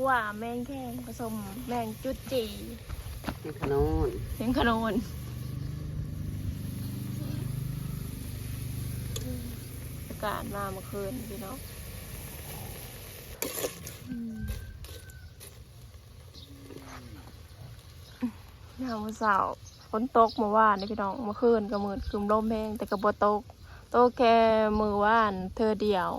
ขั่วแมงแข้งผสมแมงจุดจีนี่ขนมเสียงขนนอากาศมาเมื่อคืนพี่น้องอืมยามมื้อเสาร์ฝนตกเมื่อวานนี่พี่น้องเมื่อคืนก็มืดครึมลมแห้งแต่ก็บ่ตกตกแค่มือว่านเธอเดียว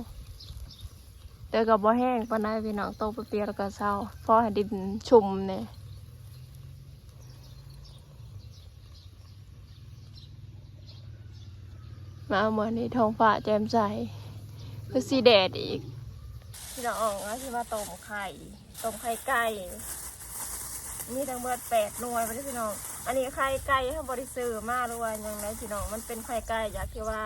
แต่ก็บ่แห้งปานใดพี่น้องตกเปียกๆแล้วก็เศร้าพอให้ดินชุ่มเนี่ยมาเมื่อนี้ท้องฟ้าแจ่มใสคือสีแดดอีกพี่น้องก็คือมาต้มไข่ต้มไข่ไก่มีทั้งหมดแปดหน่วยไปเลยพี่น้อง อันนี้ไข่ไก่เขาบริสุทธิ์มากหรือว่าอย่างไรพี่น้องมันเป็นไข่ไก่อยากที่ว่า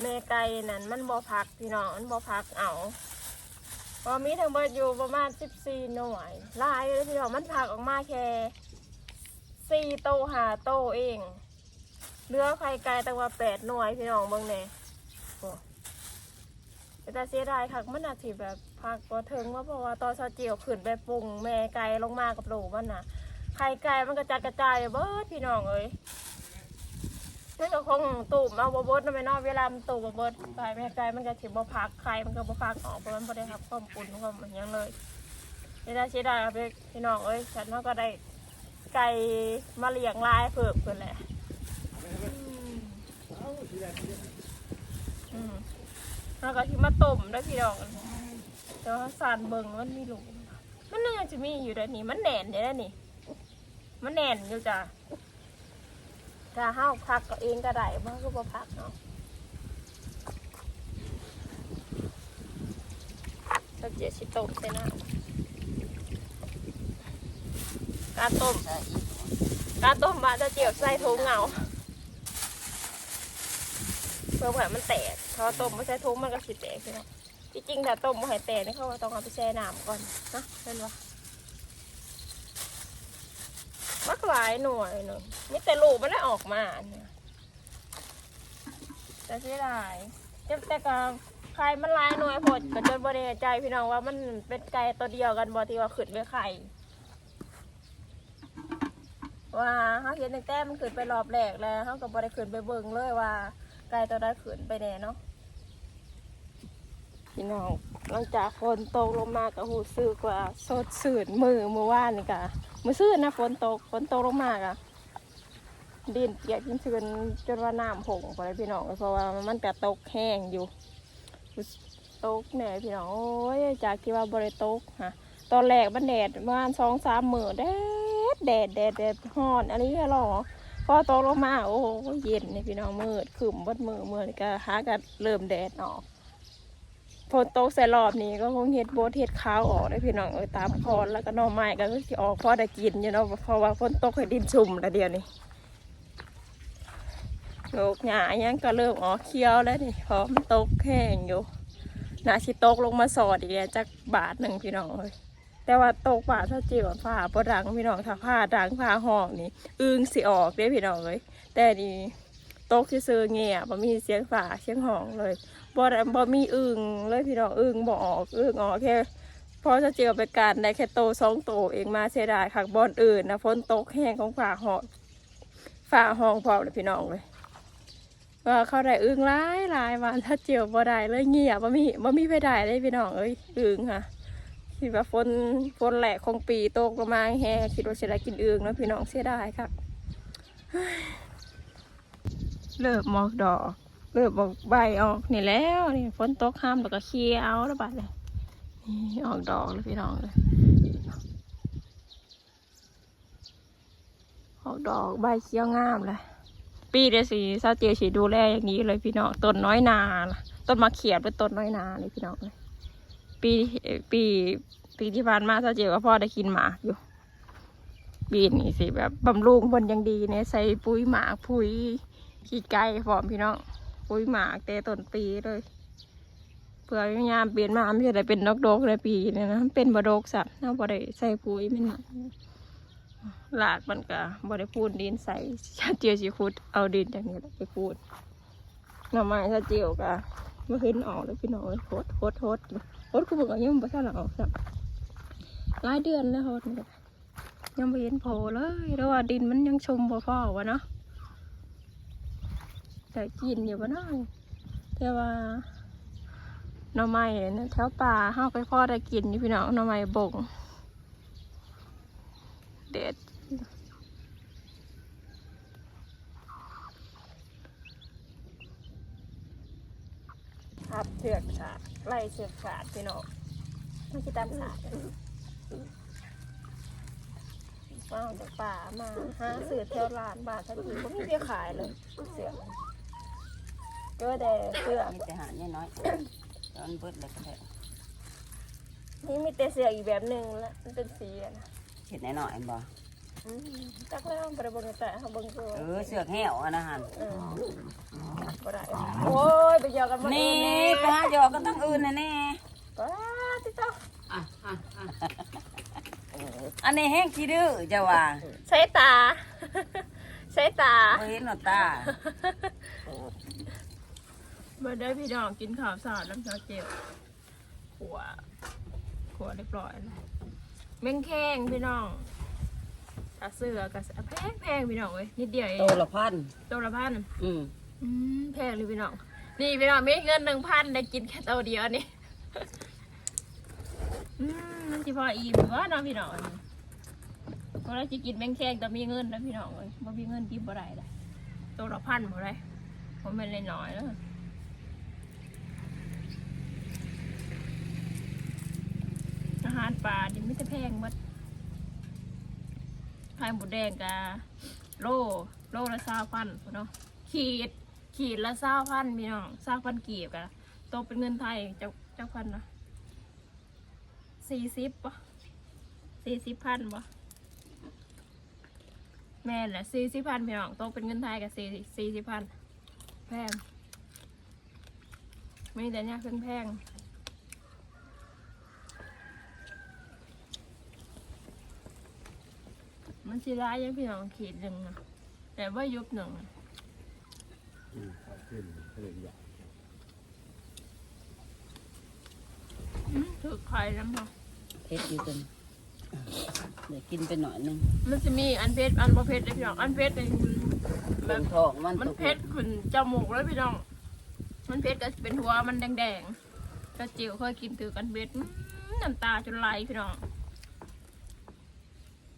แม่ไก่นั่นมันบ่พักพี่น้องมันบ่พักเอา พอมีทั้งหมดอยู่ประมาณสิบสี่หน่วยลายเลยพี่น้องมันพักออกมาแค่สี่โตหาโตเองเหลือไข่ไก่แต่ว่าแปดหน่วยพี่น้องเบิ่งแน่แต่เสียดายค่ะมันอาจสิแบบพักบ่ถึงว่าเพราะว่าตอนเช้าเจียวขึ้นไปปรุงแม่ไก่ลงมากับโหลมันน่ะไข่ไก่มันกระจัดกระจายเบิดพี่น้องเอ้ย นั่นก็คงตูมเอาบเบดนั่นไปเนอกเวลามันตูมบเบิดไก่แม่ไก่มันก็ถิบ่พักไข่มันก็บ่พักออกเพราะมันบ่ได้รับความอุ่นความมันหยังเลยเสียดายเสียดายครับพี่น้องเอ้ยฉันเขาก็ได้ไก่มาเลี้ยงลายเพิ่มเพิ่นแหละอืมแล้วก็ที่มาต้มด้วยพี่น้องแต่ว่าสารเบิงมันมีหลุมมันน่าจะมีอยู่แต่นี่มันแหน่นเดี๋ยวนี่ มันแน่นอยู่จ้ะ ถ้าห้าวพักก็เองก็ได้มันก็บ่พักเนาะถ้าเจียชิต้มใส่น้ำกาต้มกาต้มมาจะเจียวใส่ถุงเหงาเพื่อให้มันแตกพอต้มไม่ใส่ถุงมันก็สิแตกใช่ไหมจริงๆถ้าต้มไม่ให้แตกนี่เขาต้องเอาไปแช่น้ำก่อนนะเป็นวะ มักหลายหน่วยหนึ่งนี่แต่ลูกมันได้ออกมาเนี่ยแต่เสียดายแต่แต่ก็ใครมันหลายหน่วยผดก็จนบ่แน่ใจพี่น้องว่ามันเป็นไก่ตัวเดียวกันบ่ที่ว่าขึ้นไปไข่ว่าเขาเห็นตั้งแต่มันขึ้นไปรอบแรกแล้วเขาก็บ่ได้ขึ้นไปเบิ่งเลยว่าไก่ตัวนั้นขึ้นไปแน่เนาะพี่น้องหลังจากฝนตกลงมาก็หูซึกว่าสดสื่นมือเมื่อวานนี่กะ มื่อซื่นนะฝนตกฝนตกลงมากอะดินเปียกยิ่งชื้นจนว่าน้ำผงไปเลยพี่น้องเพราะว่ามันกะตกแห้งอยู่ตกแหน่พี่น้องโอ้ยจากที่ว่าบริตกฮะตอนแรกมันแดดประมาณสองสามมือแดดแดดแดดแดดฮ้อนอันนี้หรอพอตกลงมาโอ้โหเย็นนี่พี่น้องมืดขึ้นบดมือมือก็หากันเริ่มแดดออก ฝนตกใส่รอบนี้ก็คงเห็ดโบทเห็ดขาวออกได้พี่น้องเออตามคอนแล้วก็หน่อไม้ก็คือออกพอได้กินอยู่เนาะเพราะว่าฝนตกให้ดินชุ่มแล้วเดียวนี้โลกหญ้ายังก็เริ่มออกเขียวแล้วนี่พราะมันตกแห้งอยู่นาสิตกลงมาสอดอีกแล้วจักบาทหนึ่งพี่น้องเลยแต่ว่าตกบาทเท่าจีบผ้าปดังพี่น้องถ้าผ้าดังผ้าห้องนี่อึงสิออกเด้พี่น้องเลยแต่นี่ ตกซื่อๆเงียบบ่มีเสียงฝาเสียงห้องเลยบ่ได้บ่มีอึ่งเลยพี่น้องอึ่งบ่ออกอึ่งออกแค่พอจะเจียวไปการได้แค่โตสองโตเองมาเสียดายค่ะบอนอื่นนะฝนตกแห้งของฝ่าหอฝ่าห้องพอเลยพี่น้องเลยว่าเขาได้อึ่งหลายหลายวันถ้าเจียวบ่ได้เลยเงียบบ่มีบ่มีไปได้เลยพี่น้องเอ้ยอึ่งค่ะคิดว่าฝนฝนแหลกของปีตกลงมาแห้งคิดว่าจะได้กินอึ่งนะพี่น้องเสียดายค่ะ เลิกมอกดอกเริ่มบอกใบออกนี่แล้วนี่ฝนตกห้ามแล้วก็เคลียร์เอาแล้วบัดเลยนี่ออกดอกเลยพี่น้องเลยออกดอกใบเขียวงามเลยปีเดียวสิซาเจียสีดูแลอย่างนี้เลยพี่น้องต้นน้อยนาต้นมะเขียบเป็นต้นน้อยนาเลยพี่น้องเลยปีปีปีที่ผ่านมาซาเจียก็พ่อได้กินหมากอยู่ปีนี้สิแบบบำรุงบนยังดีเนี่ยใส่ปุ๋ยหมากปุ๋ย ขี้ไก่พร้อมพี่น้องปุ๋ยหมากแต่ต้นปีเลยเพื่อพยายามเปลี่ยนมาไม่ใช่ได้เป็นดอกดกในปีเนี่ยนะเป็นบดกสัตว์น่าบ่ได้ใส่ปุ๋ยมันน่ะหลากมันก็บ่ได้พูนดินใส่ชาเจียวสีคุดเอาดินจากนี้ไปพูดหน่อไม้ชาเจียวก็ม่เห็นออกเลยพี่น้องเลยโคตรโคตรโคตรโคตรคือบอกว่ายังไม่ทันออกสักหลายเดือนแล้วโหดนี่ก็ยังไม่เห็นโผล่เลยแล้วว่าดินมันยังชมบ่พอวะเนาะ แต่กินอยู่บ่เนาะแต่ว่าหน่อไม้เนี่ยแถวป่าเฮาไปพ่อได้กินอยู่พี่น้องหน่อไม้บ่งเด็ดครับเสือกสาดไล่เสือกสาดพี่น้องไม่ใช่ตามสาดว้าวจากป่ามาหาเสือเที่ยวลานบาทสักทีก็ไม่ได้ขายเลยเสือก ก็แต่เสือกมีแต่หาเนี่ยน้อยตอนเบิดเลยก็ได้นี่มีแต่เสือกอีกแบบหนึ่งละมันเป็นสีอะนะเห็ดแน่นอนบ่อืมจักแล้วไปเบิ่งแต่เขาเบิ่งตัวเออเสือกแห้วอันนะหันเออบ่ได้โอ้ยไปเยอะกันหมดนี่เลยไปหาหยอกก็ต้องอื่นนะแน่ป้าติเจ้าอันนี้แห้งขี้ดื้อจะว่าใช้ตา ใช้ตาบ่เห็นหน้าตา มาได้พี่น้องกินข้าวสารน้ำชาเจลขัวขัวเรียบร้อยแล้วแมงแข้งพี่น้องถ้าเสือกับแพงแพงพี่น้องเว้ยนิดเดียวเองโตละพันตัวละพันอืมอืมแพงเลยพี่น้อง นี่พี่น้องมีเงินหนึ่งพันได้กินแค่ตัวเดียวนี่อืมมันจะพออิ่มวะเน้องพี่น้องเพราะเราจะกินแมงแข้งแต่มีเงินนะพี่น้องเว้ยบ่มีเงินกินบ่ได้เลยตัวละพันบ่ได้ผมเป็นเลยน้อยๆแล้ว อา หารป่าดิไม่จะแพงมัดไข่หมูแดงกะโลโลละสาพันเนาะขีด ขีดละสาพันพี่น้องสาพันกีบกะโตเป็นเงินไทยเจ้าเจ้าพันนะสี่สิบปะสี่สิบพันปะแม่แหละสี่สิบพันพี่น้องโตเป็นเงินไทยกับสี่สี่สิบพันแพงไม่แต่เนี่ยแพง มันสิร้ายยังพี่น้องขีดหนึ่งนะแต่ว่ายุบหนึ่งน่ะอืมเอาขึ้นเรื่อยอืมถือไข่น้ำเนาะเผ็ดอยู่จนเดี๋ยวกินไปหน่อยหนึงมันจะมีอันเพชรอันประเภทเลยพี่น้องอันเพชรเนี่ยแบเบิ่บงท้องมันมันตกเพชรขึ้นจมูกเลยพี่น้อง มันเพชรก็เป็นหัวมันแดงๆก็จิ๋วเคยกินถือกันเพชรอื้อน้ำตาจนไหลพี่น้อง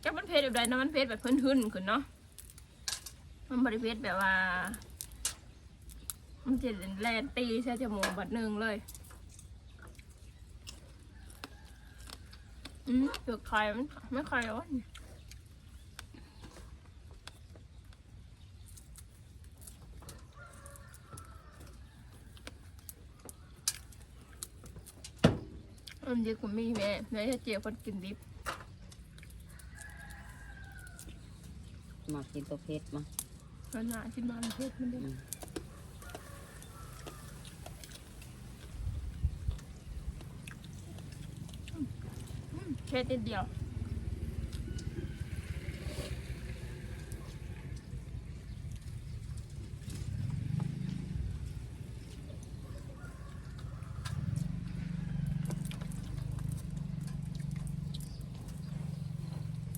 จะมันเพชรแบบใดนะมันเพชรแบบพื้นๆขึ้นเนาะมันบริเพชรแบบว่า มันจะแลนตีใช่จมูกบัดหนึ่งเลยอืมเปลือกไข่มันไม่ไข่ร้อนอันเดียวกับมีแม่แม่จะเจียวคนกินดิบ มากินตัวเผ็ดมาขนาดที่มันเพชรมันดิอืมเพชรนิดเดียว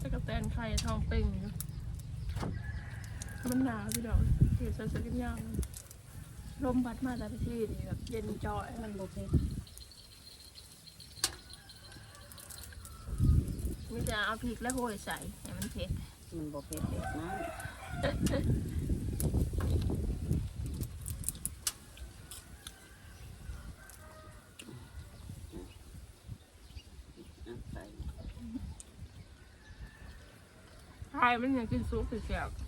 ตะกะแตนไข่ทองเป่งอยู่ มันหนาวพี่ดอกอยู่ใส่เสื้อกันยาวลมพัดมาแต่ละที่นี่แบบเย็นจ่อยมันบ่เผ็ดมีแต่เอาพริกและโหยใส่ให้มันเผ็ดมันบ่เผ็ดเด็ดนะอะใส่ไข่มันยังกินซุปเสียบๆมันหอม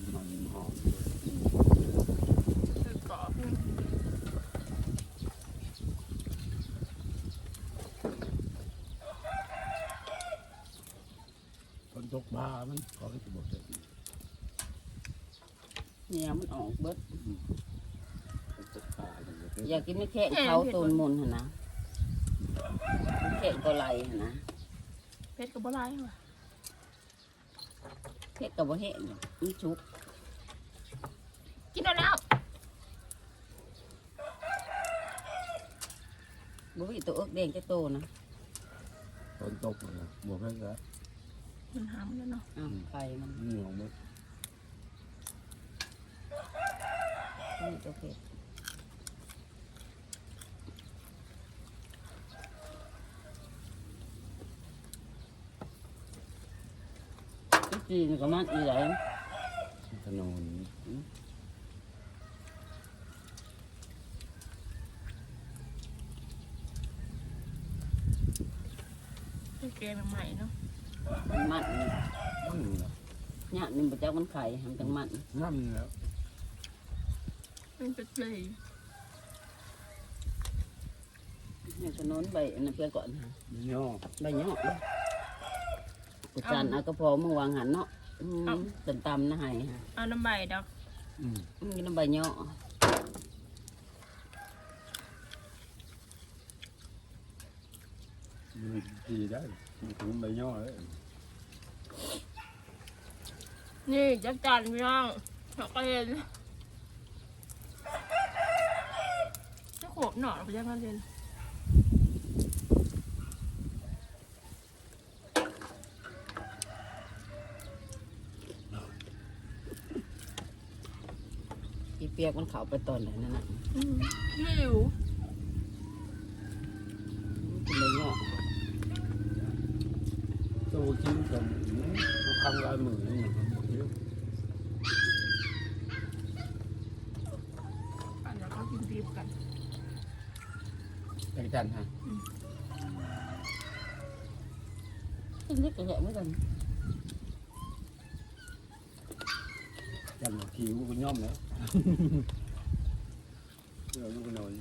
คือกรอบคนตกปลามันขอให้จะบอกเลยเนี่ยมันออกเบิดคนตกปลาอย่างเงี้ยอยากกินไม่แค่เขาตูนมนหั่นนะไม่แค่ก็ไหลหั่นนะเผ็ดกับบัวลายว่ะ เผ็ดกับบ่เห็นมันชุกกินได้แล้วบ่มีตัวเอิกแดงจะโตนะฝนตกเลยบวกให้แล้วมันหำแล้วเนาะอ้าวไข่มันเหนียวหมดนี่ตัวเผ็ด จีนก็มันอีไหลถนนเป็นเกมใหม่ๆเนาะมันมันนี่นั่นแหละเนี่ยนี่มันจะมันไข่ทำจังมันนั่นแหละเป็นเป็ดเลยเนี่ยขนนใบอันนั้นเพื่อก่อนฮะย่อใบเนาะกูจันเอาก็พอมึงวางหันเนาะอืมเป็นตำนะให้ฮะเอาน้ำใบดอกอืมมีน้ำใบเนาะมีทีได้มีถึงใบย่อเลยนี่จักจันพี่น้องเราก็เห็นจะขวบหน่อยไปยังกันเรียน ปียกมันเข้าไปตอนไหนนั่นน่ะอืมไม่รู้เป็นใบเนาะตัวชิ้นกันทำลายมือนี่มันหมดเยอะอันนี้ก็กินบีบกันจังจันฮะกินนิดก็แย่เหมือนกัน จันคิวก็ย่อมแล้วเดี๋ยวลูกนอน